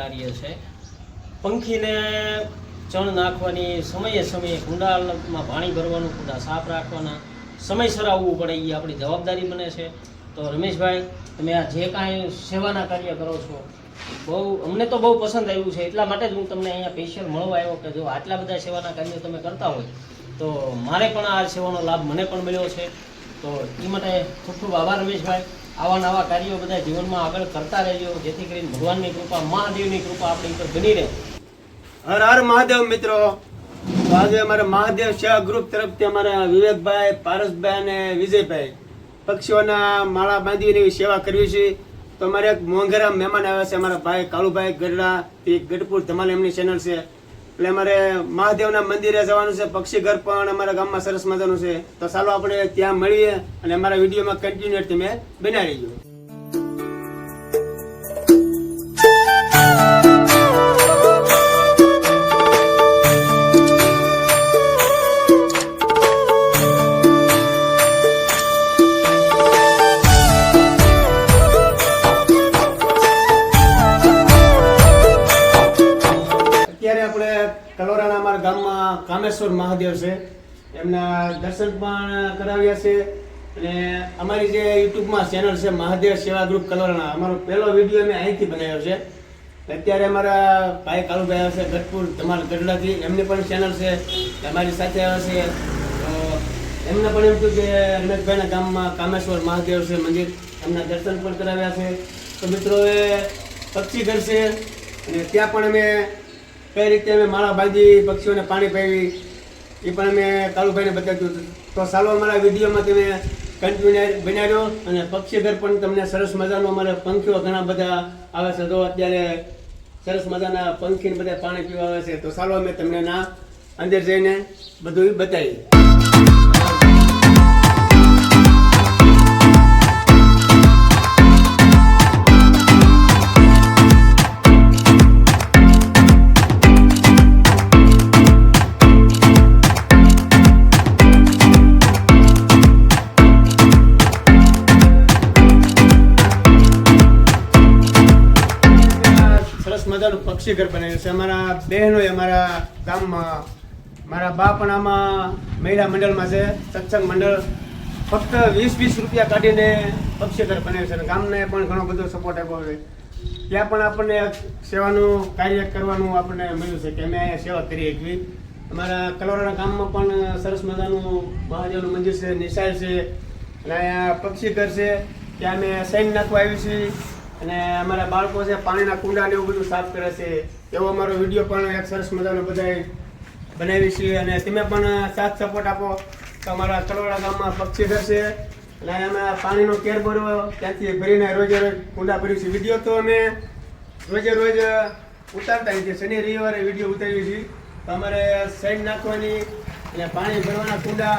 કાર્ય છે. પંખીને ચણ નાખવાની સમયે સમયે કુંડામાં પાણી ભરવાનું, કુંડા સાફ રાખવાના સમયસર આવવું પડે એ આપણી જવાબદારી બને છે. તો રમેશભાઈ, તમે આ જે કાંઈ સેવાના કાર્ય કરો છો, બહુ, અમને તો બહુ પસંદ આવ્યું છે. એટલા માટે જ હું તમને અહીંયા સ્પેશિયલ મળવા આવ્યો કે જો આટલા બધા સેવાના કાર્યો તમે કરતા હોય, તો મારે પણ આ સેવાનો લાભ મને પણ મળ્યો છે. તો એ માટે ખૂબ ખૂબ આભાર રમેશભાઈ. આવા નવા કાર્યો બધા જીવનમાં આગળ કરતા રહેજો, જેથી કરીને ભગવાનની કૃપા, મહાદેવની કૃપા આપણી ઉપર બની રહે. હર હર મહાદેવ મિત્રો. તો આજે અમારા મહાદેવ સેવા ગ્રુપ તરફથી અમારા વિવેકભાઈ, પારસભાઈ અને વિજયભાઈ પક્ષીઓના માળા બાંધીને એવી સેવા કરવી છે. તો અમારે એક મોંઘેરા મહેમાન આવ્યા છે, અમારા ભાઈ કાળુભાઈ ગઢડા ગઢપુર ધમાલ એમની ચેનલ છે. એટલે અમારે મહાદેવના મંદિરે જવાનું છે, પક્ષી ઘર પણ અમારા ગામમાં સરસ મજાનું છે. તો ચાલો આપણે ત્યાં મળીએ અને અમારા વિડીયોમાં કન્ટિન્યુ તમે બનાવી રહીજો કલોરાના અમારા ગામમાં કામેશ્વર મહાદેવ છે. એમના દર્શન પણ કરાવ્યા છે. અને અમારી જે યુટ્યુબમાં ચેનલ છે, મહાદેવ સેવા ગ્રુપ કલોરાણા અમારો પહેલો વીડિયો અમે અહીંથી બનાવ્યો છે. અત્યારે અમારા ભાઈ કાળુભાઈ આવે છે ગઢપુર, ધમાલ ગઢડાથી. એમની પણ ચેનલ છે અમારી સાથે આવે છે એમને પણ એમ હતું કે રમેશભાઈના ગામમાં કામેશ્વર મહાદેવ છે મંદિર. એમના દર્શન પણ કરાવ્યા છે. તો મિત્રો, એ પક્ષી ઘર છે. અને ત્યાં પણ અમે કઈ રીતે અમે માળા બાંધી પક્ષીઓને પાણી પાવી, એ પણ અમે કાળુભાઈને બતાવ્યું હતું. તો સાલો અમારા વિડીયોમાં તમે કન્ટિન્યુ બનાવ્યો અને પક્ષી ઘર પણ તમને સરસ મજાનો અમારે પંખીઓ ઘણા બધા આવે છે. તો અત્યારે સરસ મજાના પંખીને બધા પાણી પીવા આવે છે. તો સાલો અમે તમને ના અંદર જઈને બધું બતાવીએ. પક્ષી ઘર બનાવ્યું છે. અમારા બહેનોએ અમારા ગામમાં, મારા બા પણ આમાં મહિલા મંડળમાં છે. સત્સંગ મંડળ ફક્ત વીસ વીસ રૂપિયા કાઢીને પક્ષી ઘર બનાવ્યું છે. અને ગામને પણ ઘણો બધો સપોર્ટ આપ્યો છે. ત્યાં પણ આપણને સેવાનું કાર્ય કરવાનું આપણને મળ્યું છે કે અમે અહીંયા સેવા કરી શકીએ અમારા કલોરાના ગામમાં પણ સરસ મજાનું મહાદેવનું મંદિર છે, નિશાળ છે. અને અહીંયા પક્ષી ઘર છે. ત્યાં અમે સૈન નાખવા આવ્યું છીએ. અને અમારા બાળકો છે, પાણીના કુંડા ને એવું બધું સાફ કરે છે. એવો અમારો વીડિયો પણ એક સરસ મજાનો બધાએ બનાવી છે. અને તમે પણ સાથ સપોર્ટ આપો. તો અમારા કલોડા ગામમાં પક્ષી ઘર છે. અને અમે પાણીનો કેર ભરવો, ત્યાંથી ભરીને રોજે રોજ કુંડા ભર્યું છે. વીડિયો તો અમે રોજે રોજ ઉતારતા છીએ. શનિ, રવિવારે વીડિયો ઉતારીએ છીએ. તો અમારે સાઈડ નાખવાની અને પાણી ભરવાના કુંડા,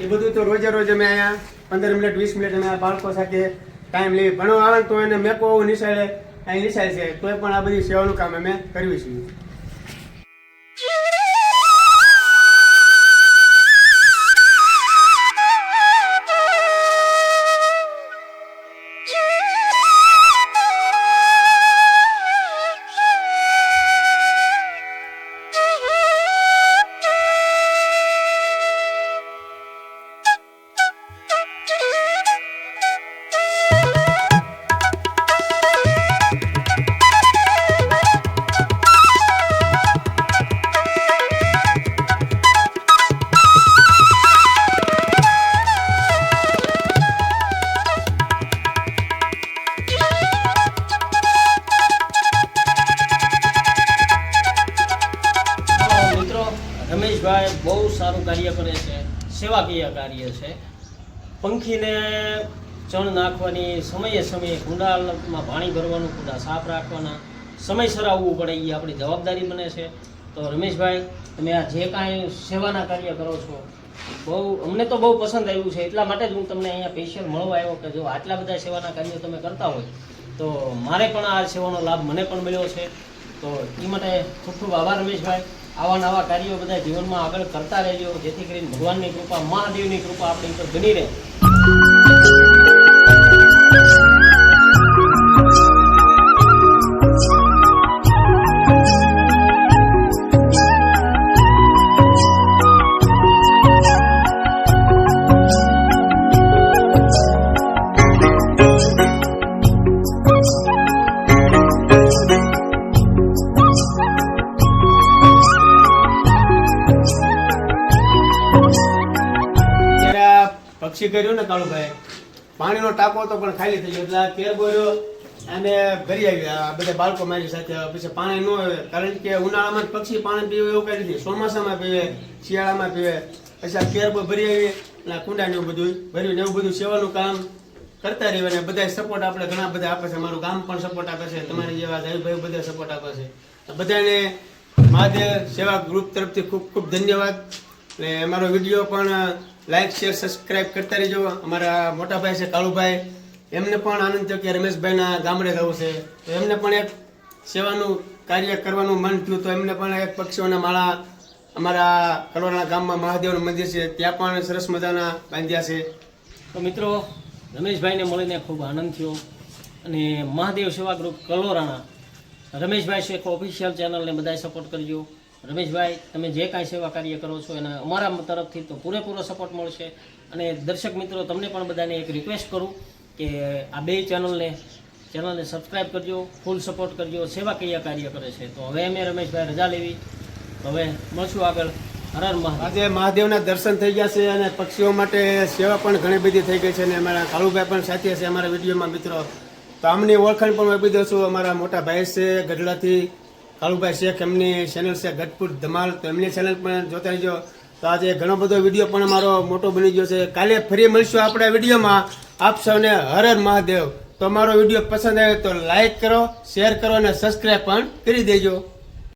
એ બધું તો રોજે રોજ અમે અહીંયા પંદર મિનિટ, વીસ મિનિટ અમે બાળકો સાથે ટાઈમ લઈ ભણવા આવે તો એને મેકો આવું નિશાળે, અહીં નિશાળ છે. તોય પણ આ બધી સેવાનું કામ અમે કરવી છીએ. સેવાકીય કાર્ય છે. પંખીને ચણ નાખવાની સમયે સમયે કુંડાલમાં પાણી ભરવાનું, કુંડા સાફ રાખવાના સમયસર આવવું પડે એ આપણી જવાબદારી બને છે. તો રમેશભાઈ, તમે આ જે કાંઈ સેવાના કાર્ય કરો છો, બહુ, અમને તો બહુ પસંદ આવ્યું છે. એટલા માટે જ હું તમને અહીંયા સ્પેશિયલ મળવા આવ્યો કે જો આટલા બધા સેવાના કાર્યો તમે કરતા હોય, તો મારે પણ આ સેવાનો લાભ મને પણ મળ્યો છે. તો એ માટે ખૂબ ખૂબ આભાર રમેશભાઈ. આવા નવા કાર્યો બધા જીવનમાં આગળ કરતા રહેજો, જેથી કરીને ભગવાનની કૃપા, મહાદેવની કૃપા આપણી ઉપર બની રહે. પક્ષી કર્યું ને કાળુભાઈ. પાણીનો ટાંકો હતો પણ ખાલી થઈ ગયો. એટલે કેર બોર્યો, અને ઘરી આવ્યા બધા બાળકો મારી સાથે. પછી પાણી ન આવે કારણ કે ઉનાળામાં પક્ષી પાણી પીવે એવું કઈ નથી ચોમાસામાં પીવે, શિયાળામાં પીવે. પછી આ કેર ભરી આવી, અને કુંડાને એવું બધું ભર્યું ને એવું બધું સેવાનું કામ કરતા રહીએ અને બધા સપોર્ટ આપણે ઘણા બધા આપે છે. મારું ગામ પણ સપોર્ટ આપે છે. તમારી જેવા ભાઈ બધા સપોર્ટ આપે છે. બધાને મહાદેવ સેવા ગ્રુપ તરફથી ખૂબ ખૂબ ધન્યવાદ. અને અમારો વીડિયો પણ લાઈક શેર સબસ્ક્રાઈબ કરતા રહેજો. અમારા મોટા ભાઈ છે કાળુભાઈ. એમને પણ આનંદ થયો કે રમેશભાઈના ગામડે જવું છે. તો એમને પણ એક સેવાનું કાર્ય કરવાનું મન થયું. તો એમને પણ એક પક્ષીઓના માળા અમારા કલોરાના ગામમાં મહાદેવનું મંદિર છે. ત્યાં પણ સરસ મજાના બાંધ્યા છે. તો મિત્રો, રમેશભાઈને મળીને ખૂબ આનંદ થયો. અને મહાદેવ સેવા ગ્રુપ કલોરાણા રમેશભાઈ શેખ ઓફિશિયલ ચેનલને બધાય સપોર્ટ કરજો. રમેશભાઈ, તમે જે કાંઈ સેવા કાર્ય કરો છો એના અમારા તરફથી તો પૂરેપૂરો સપોર્ટ મળશે. અને દર્શક મિત્રો, તમને પણ બધાને એક રિક્વેસ્ટ કરું કે આ બે ચેનલને ચેનલને સબસ્ક્રાઈબ કરજો ફૂલ સપોર્ટ કરજો, સેવા કયા કાર્ય કરે છે. તો હવે અમે રમેશભાઈ રજા લેવી. હવે મળશું આગળ. આજે મહાદેવના દર્શન થઈ ગયા છે અને પક્ષીઓ માટે સેવા પણ ઘણી બધી થઈ ગઈ છે અને અમારા કાળુભાઈ પણ સાથે છે, અમારા વિડીયોમાં મિત્રો. તો આમની ઓળખાણ પણ આપી દઉં છું અમારા મોટા ભાઈ છે ગઢડાથી. કાળુભાઈ શેખ એમની ચેનલ છે ગઢપુર ધમાલ. તો એમની ચેનલ પણ જોતા રહેજો. તો આજે ઘણો બધો વીડિયો પણ અમારો મોટો બની ગયો છે. કાલે ફરી મળશું આપણા વિડીયોમાં આપ સૌને હર હર મહાદેવ. તો અમારો વીડિયો પસંદ આવે તો લાઈક કરો શેર કરો અને સબસ્ક્રાઈબ પણ કરી દેજો.